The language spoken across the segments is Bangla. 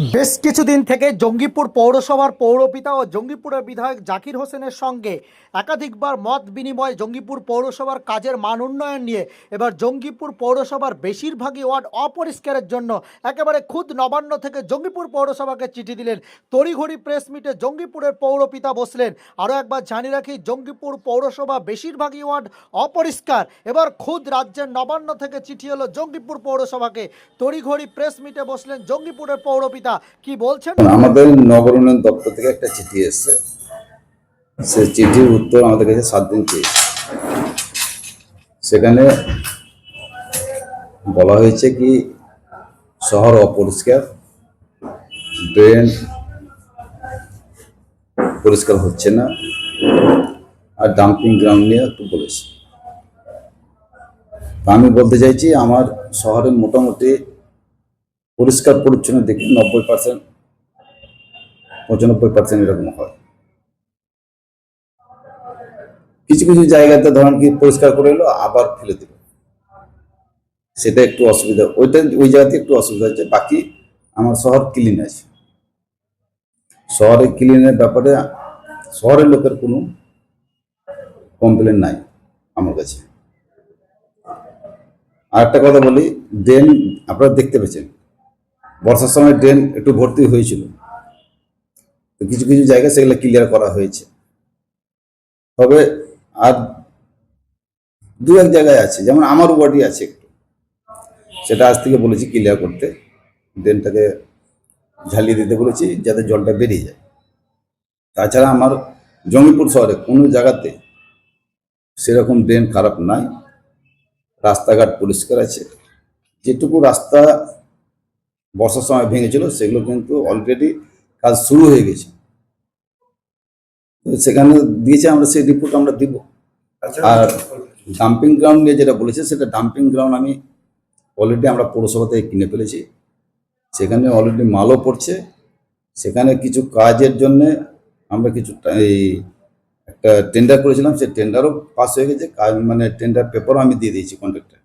বেশ কিছুদিন থেকে জঙ্গিপুর পৌরসভার পৌরপিতা ও জঙ্গিপুরের বিধায়ক জাকির হোসেনের সঙ্গে একাধিকবার মত বিনিময় জঙ্গিপুর পৌরসভার কাজের মান উন্নয়ন নিয়ে এবার জঙ্গিপুর পৌরসভার বেশিরভাগই ওয়ার্ড অপরিষ্কারের জন্য একেবারে খুদ নবান্ন থেকে জঙ্গিপুর পৌরসভাকে চিঠি দিলেন। তড়িঘড়ি প্রেস মিটে জঙ্গিপুরের পৌরপিতা বসলেন। আরও একবার জানিয়ে রাখি, জঙ্গিপুর পৌরসভা বেশিরভাগই ওয়ার্ড অপরিষ্কার। এবার খুদ রাজ্যের নবান্ন থেকে চিঠি হলো জঙ্গিপুর পৌরসভাকে। তড়িঘড়ি প্রেস মিটে বসলেন জঙ্গিপুরের পৌরপিতা কি বলছেন? আমাদের নগর উন্নয়ন দপ্তর থেকে একটা চিঠি এসেছে। সে চিঠির উত্তর আমাদের কাছে সাত দিন চেয়েছে সেখানে বলা হয়েছে কি, শহর অপরিষ্কার, ড্রেন পরিষ্কার হচ্ছে না, আর ডাম্পিং গ্রাউন্ড নিয়ে একটু বলেছে। আমি বলতে চাইছি, আমার শহরে মোটামুটি পরিষ্কার পরিচ্ছন্ন দেখি নব্বই পার্সেন্ট পঁচানব্বই পার্সেন্ট এরকম হয়। কিছু কিছু জায়গাতে ধরেন কি পরিষ্কার করে এলো, আবার ফেলে দিল। সেটা একটু অসুবিধা, ওইটা ওই জায়গাতে একটু অসুবিধা হচ্ছে। বাকি আমার শহর ক্লিন আছে। শহরে ক্লিনের ব্যাপারে শহরের লোকের কোনো কমপ্লেন নাই আমার কাছে। আর একটা কথা বলি ড্রেন আপনারা দেখতে পেয়েছেন বর্ষার সময় ড্রেন একটু ভর্তি হয়েছিল। তো কিছু কিছু জায়গায় সেগুলো ক্লিয়ার করা হয়েছে। তবে আর দু এক জায়গায় আছে, যেমন আমার ওয়ার্ডই আছে একটু। সেটা আজ থেকে বলেছি ক্লিয়ার করতে। ড্রেনটাকে ঝালিয়ে দিতে বলেছি যাতে জলটা বেরিয়ে যায়। তাছাড়া আমার জঙ্গিপুর শহরে কোনো জায়গাতে সেরকম ড্রেন খারাপ নাই। রাস্তাঘাট পরিষ্কার আছে। যেটুকু রাস্তা বর্ষার সময় ভেঙেছিল সেগুলো কিন্তু অলরেডি কাজ শুরু হয়ে গেছে। সেখানে দিয়েছে আমরা সেই রিপোর্ট আমরা দিব। আর ডাম্পিং গ্রাউন্ড নিয়ে যেটা বলেছে সেটা ডাম্পিং গ্রাউন্ড আমি অলরেডি আমরা পৌরসভা থেকে কিনে ফেলেছি। সেখানে অলরেডি মালও পড়ছে। সেখানে কিছু কাজের জন্যে আমরা কিছু এই একটা টেন্ডার করেছিলাম সেই টেন্ডারও পাস হয়ে গেছে। কাজ মানে টেন্ডার পেপারও আমি দিয়ে দিয়েছি কন্ট্রাক্টর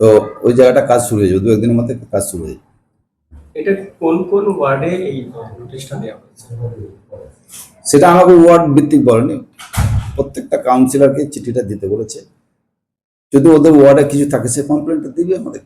তো ওই জায়গাটা কাজ শুরু হয়ে যাবে দু একদিনের মধ্যে কাজ শুরু হয়ে যাবে। এটা কোন কোন ওয়ার্ডে এই নোটিশটা দেওয়া হয়েছে? সেটা আমাকে ওয়ার্ড ভিত্তিক বলেনি। প্রত্যেকটা কাউন্সিলরকে চিঠিটা দিতে বলেছে। যদি ওদের ওয়ার্ডে কিছু থাকে সে কমপ্লেনটা দিবে আমাদের।